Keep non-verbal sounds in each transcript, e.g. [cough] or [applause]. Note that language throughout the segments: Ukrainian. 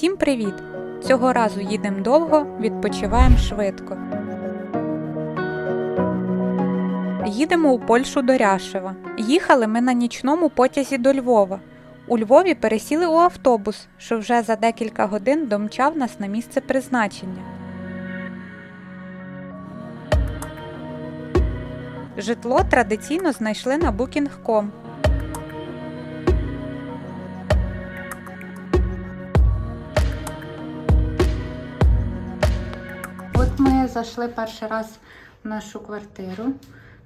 Всім привіт! Цього разу їдемо довго, відпочиваємо швидко. Їдемо у Польщу до Ряшева. Їхали ми на нічному потязі до Львова. У Львові пересіли у автобус, що вже за декілька годин домчав нас на місце призначення. Житло традиційно знайшли на Booking.com. зайшли перший раз в нашу квартиру.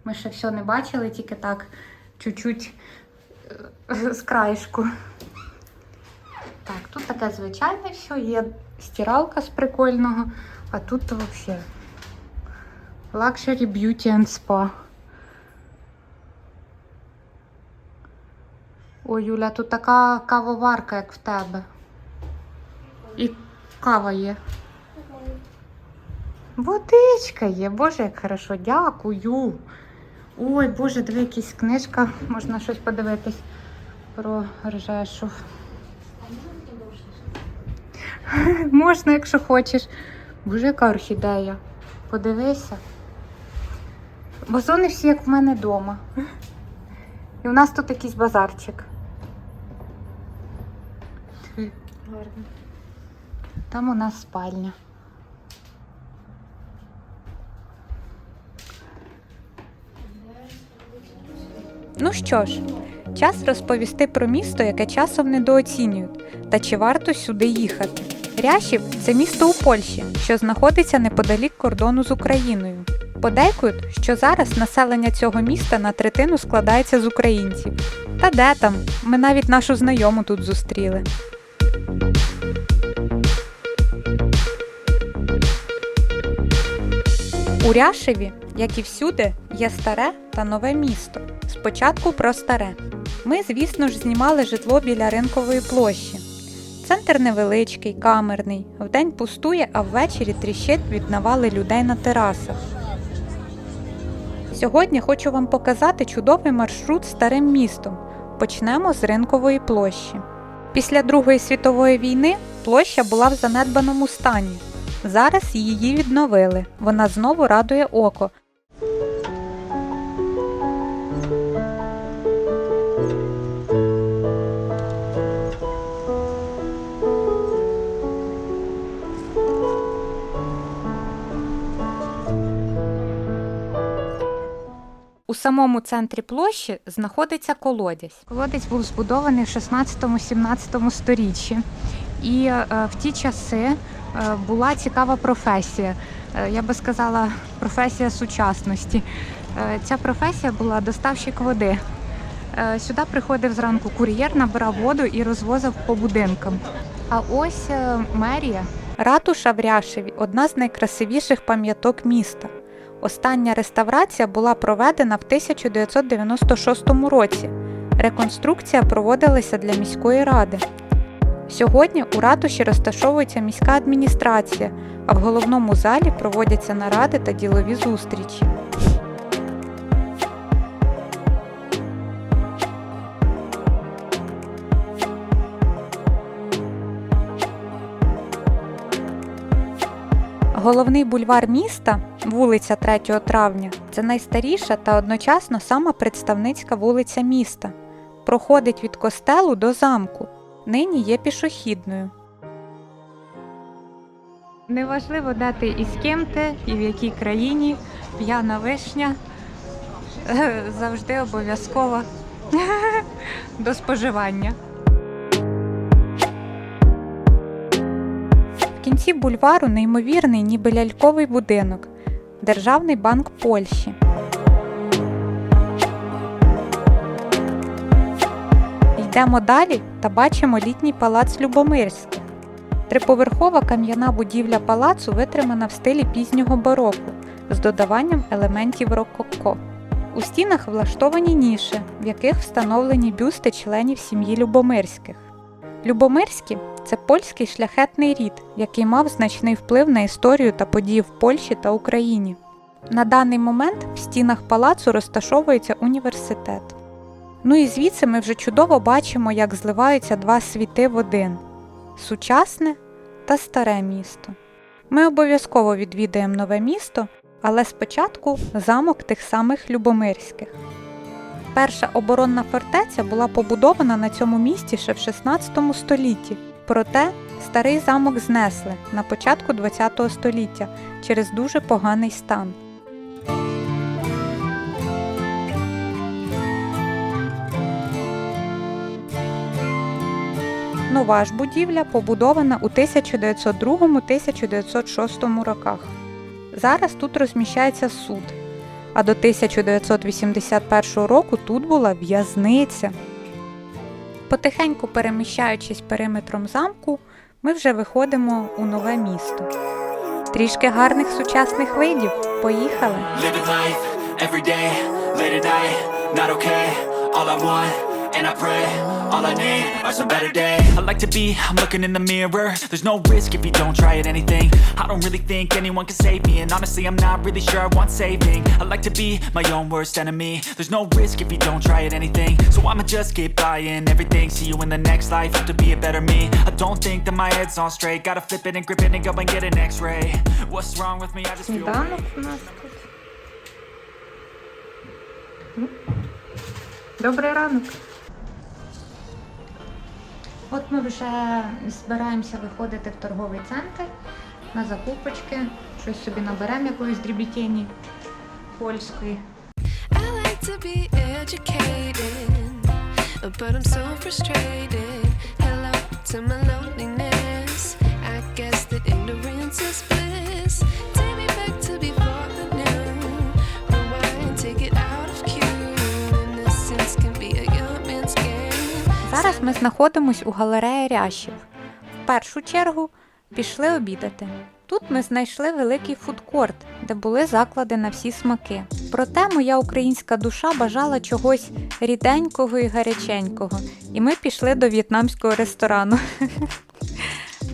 Ми ще все не бачили, тільки так чуть-чуть е, з краєшку. Так, тут таке звичайне все, є стиралка з прикольного, а тут взагалі Luxury Beauty and Spa. Ой, Юля, тут така кавоварка, як в тебе. І кава є. Водичка є, боже, як хорошо, дякую. Ой, боже, диви, якась книжка, можна щось подивитись про Ржешов. Можна, якщо хочеш. Боже, яка орхідея. Подивися. Вазони всі, як в мене вдома. І у нас тут якийсь базарчик. Гарно. Там у нас спальня. Ну що ж, час розповісти про місто, яке часом недооцінюють, та чи варто сюди їхати. Ряшів це місто у Польщі, що знаходиться неподалік кордону з Україною. Подейкують, що зараз населення цього міста на третину складається з українців. Та де там? Ми навіть нашу знайому тут зустріли. У Ряшеві, як і всюди, є старе та нове місто. Спочатку про старе. Ми, звісно ж, знімали житло біля ринкової площі. Центр невеличкий, камерний, вдень пустує, а ввечері тріщить від навали людей на терасах. Сьогодні хочу вам показати чудовий маршрут старим містом. Почнемо з ринкової площі. Після Другої світової війни площа була в занедбаному стані. Зараз її відновили. Вона знову радує око. Самому центрі площі знаходиться колодязь. Колодязь був збудований в 16-17 сторіччі. І е, в ті часи е, була цікава професія. Е, я би сказала, професія сучасності. Ця професія була доставщик води. Сюди приходив зранку кур'єр, набирав воду і розвозив по будинкам. А ось мерія. Ратуша в Ряшеві одна з найкрасивіших пам'яток міста. Остання реставрація була проведена в 1996 році. Реконструкція проводилася для міської ради. Сьогодні у ратуші розташовується міська адміністрація, а в головному залі проводяться наради та ділові зустрічі. Головний бульвар міста, вулиця 3 травня, це найстаріша та одночасно сама представницька вулиця міста. Проходить від костелу до замку. Нині є пішохідною. Неважливо, де ти і з ким ти, і в якій країні, п'яна вишня [laughs] завжди обов'язково [laughs] до споживання. Кінці бульвару неймовірний, ніби ляльковий будинок Державний банк Польщі. Йдемо далі та бачимо літній палац Любомирський. Триповерхова кам'яна будівля палацу витримана в стилі пізнього бароко з додаванням елементів рококо. У стінах влаштовані ніші, в яких встановлені бюсти членів сім'ї Любомирських. Любомирські це польський шляхетний рід, який мав значний вплив на історію та події в Польщі та Україні. На даний момент в стінах палацу розташовується університет. Ну і звідси ми вже чудово бачимо, як зливаються два світи в один. сучасне та старе місто. Ми обов'язково відвідаємо нове місто, але спочатку замок тих самих Любомирських. Перша оборонна фортеця була побудована на цьому місці ще в 16 столітті. Проте старий замок знесли на початку ХХ століття через дуже поганий стан. Нова ж будівля побудована у 1902-1906 роках. Зараз тут розміщається суд, а до 1981 року тут була в'язниця. Потихеньку переміщаючись периметром замку, ми вже виходимо у нове місто. Трішки гарних сучасних видів. Поїхали! Living life every day, late at night, not okay. All I want, and I pray, all I need are some better days. I like to be, I'm looking in the mirror. There's no risk if you don't try at anything. I don't really think anyone can save me, and honestly, I'm not really sure I want saving. I like to be my own worst enemy. There's no risk if you don't try at anything. So I'ma just keep buying everything. See you in the next life, hope to be a better me. I don't think that my head's on straight. Gotta flip it and grip it and go and get an x ray. What's wrong with me? I just feel. Сніданок у нас тут. М? Добрий ранок. От ми вже збираємося виходити в торговий центр на закупочки, щось собі наберемо якоїсь дрібітєні польської. Take me back to before ми знаходимось у галереї Рящів. В першу чергу пішли обідати. Тут ми знайшли великий фудкорт, де були заклади на всі смаки. Проте моя українська душа бажала чогось ріденького і гаряченького, і ми пішли до в'єтнамського ресторану. [laughs]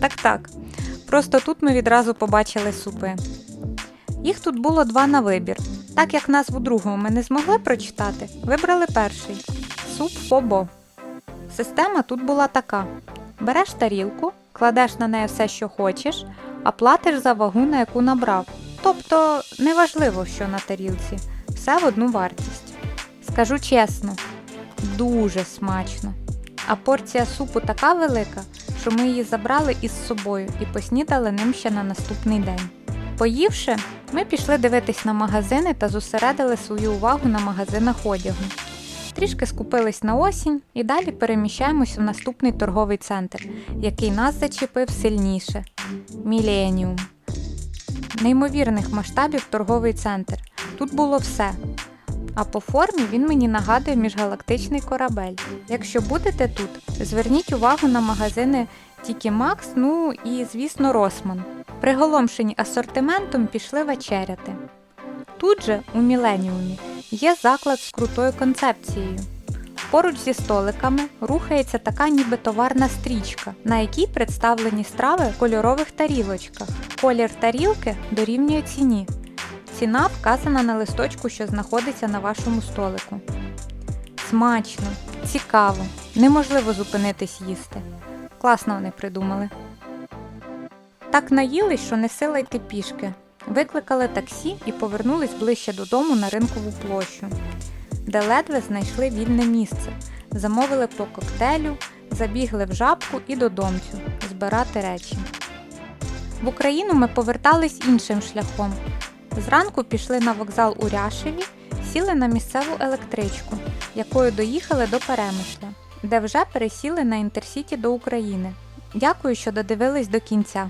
Так, так. Просто тут ми відразу побачили супи. Їх тут було два на вибір. Так як назву другого ми не змогли прочитати, вибрали перший суп фобо. Система тут була така: береш тарілку, кладеш на неї все, що хочеш, а платиш за вагу, на яку набрав. Тобто неважливо, що на тарілці, все в одну вартість. Скажу чесно, дуже смачно. А порція супу така велика, що ми її забрали із собою і поснідали ним ще на наступний день. Поївши, ми пішли дивитись на магазини та зосередили свою увагу на магазинах одягу. Трішки скупились на осінь і далі переміщаємось в наступний торговий центр, який нас зачепив сильніше Міленіум. Неймовірних масштабів торговий центр. Тут було все. А по формі він мені нагадує міжгалактичний корабель. Якщо будете тут, зверніть увагу на магазини Тікі Макс, ну і, звісно, Росман. Приголомшені асортиментом пішли вечеряти. Тут же, у Міленіумі, є заклад з крутою концепцією. Поруч зі столиками рухається така ніби товарна стрічка, на якій представлені страви в кольорових тарілочках. Колір тарілки дорівнює ціні. Ціна вказана на листочку, що знаходиться на вашому столику. Смачно, цікаво, неможливо зупинитись їсти. Класно вони придумали. Так наїлись, що не сила йти пішки. Викликали таксі і повернулись ближче додому на ринкову площу, де ледве знайшли вільне місце, замовили по коктейлю, забігли в жабку і додомцю збирати речі. В Україну ми повертались іншим шляхом. Зранку пішли на вокзал у Ряшеві, сіли на місцеву електричку, якою доїхали до Перемишля, де вже пересіли на інтерсіті до України. Дякую, що додивились до кінця.